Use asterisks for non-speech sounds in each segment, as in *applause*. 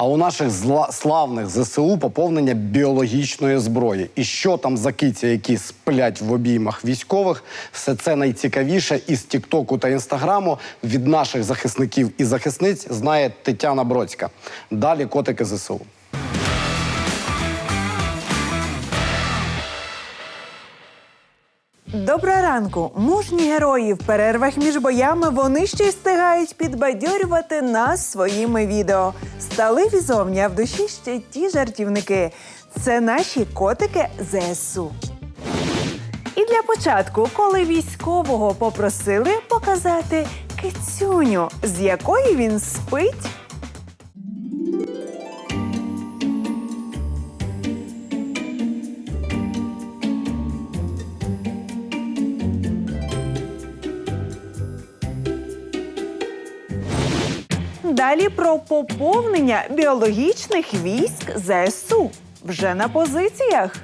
А у наших зла- славних ЗСУ поповнення біологічної зброї. І що там за киці, які сплять в обіймах військових, все це найцікавіше із Тіктоку та Інстаграму від наших захисників і захисниць знає Тетяна Бродська. Далі котики ЗСУ. Доброго ранку! Мужні герої в перервах між боями вони ще й встигають підбадьорювати нас своїми відео. Стали візовні, а в душі ще ті жартівники. Це наші котики ЗСУ. І для початку, коли військового попросили показати кицюню, з якої він спить. Далі про поповнення біологічних військ ЗСУ вже на позиціях.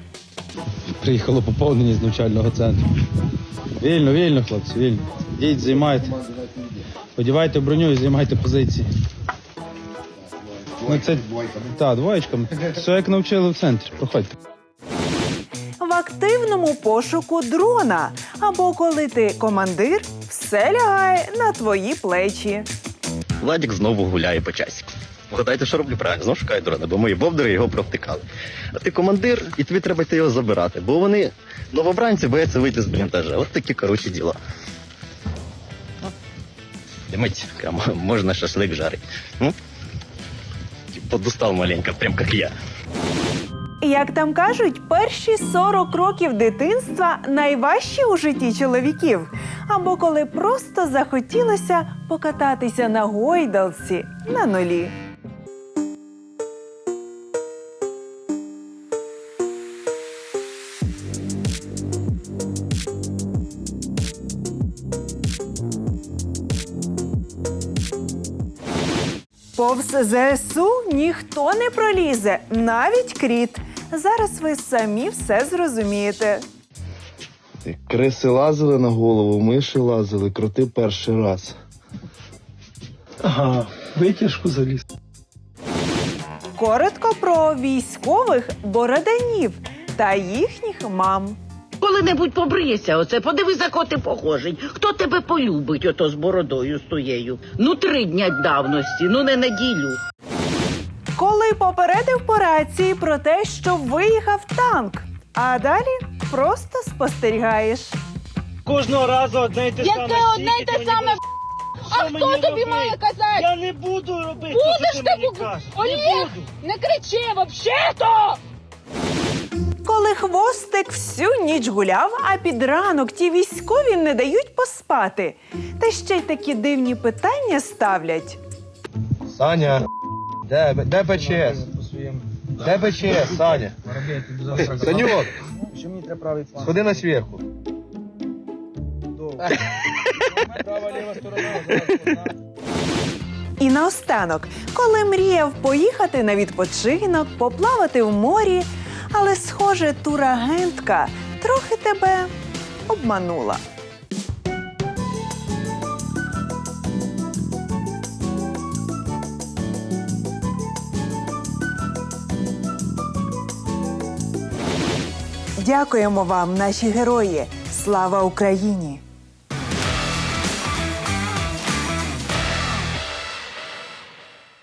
Приїхало поповнення з навчального центру. Вільно, вільно, хлопці, вільно. Йдіть, займайте. Одівайте броню і займайте позиції. Ну, це... Так, двоєчками. Все як навчили в центрі. Проходьте. в активному пошуку дрона. Або коли ти командир, все лягає на твої плечі. Владік знову гуляє по часіку. Вгадайте, що роблю правильно, знову шукаю дрона, бо мої бовдери його провтикали. А ти командир, і тобі треба йти його забирати, бо вони новобранці бояться вийти з блінтажа. От такі коротші діла. Димить, можна шашлик жарить. Ну? Подустал маленько, прям як я. Як там кажуть, перші 40 років дитинства найважчі у житті чоловіків. Або коли просто захотілося покататися на гойдалці на нулі. Повз ЗСУ ніхто не пролізе, навіть кріт. Зараз ви самі все зрозумієте. Криси лазили на голову, миші лазили, кроти перший раз. Ага, витяжку заліз. Коротко про військових бороданів та їхніх мам. Коли-небудь побрийся, оце подивись, за кого ти похожий. Хто тебе полюбить, ото з бородою з тоєю? Ну, три дня давності, ну не неділю. Коли попередив по рації про те, що виїхав танк, а далі просто спостерігаєш. Кожного разу одне й те саме. Яке одне й те саме? А хто тобі робити? має казати? Я не буду робити, Будеш що ти мені кажеш. Не Олег, буду. не кричи вообще-то! Коли хвостик всю ніч гуляв, а під ранок ті військові не дають поспати. Та ще й такі дивні питання ставлять. Саня, де, де ПЧС? Де ПЧС, Саня? Санюк, сходи на сверху. *laughs* І наостанок, коли мріяв поїхати на відпочинок, поплавати в морі, але, схоже, турагентка трохи тебе обманула. Дякуємо вам, наші герої! Слава Україні!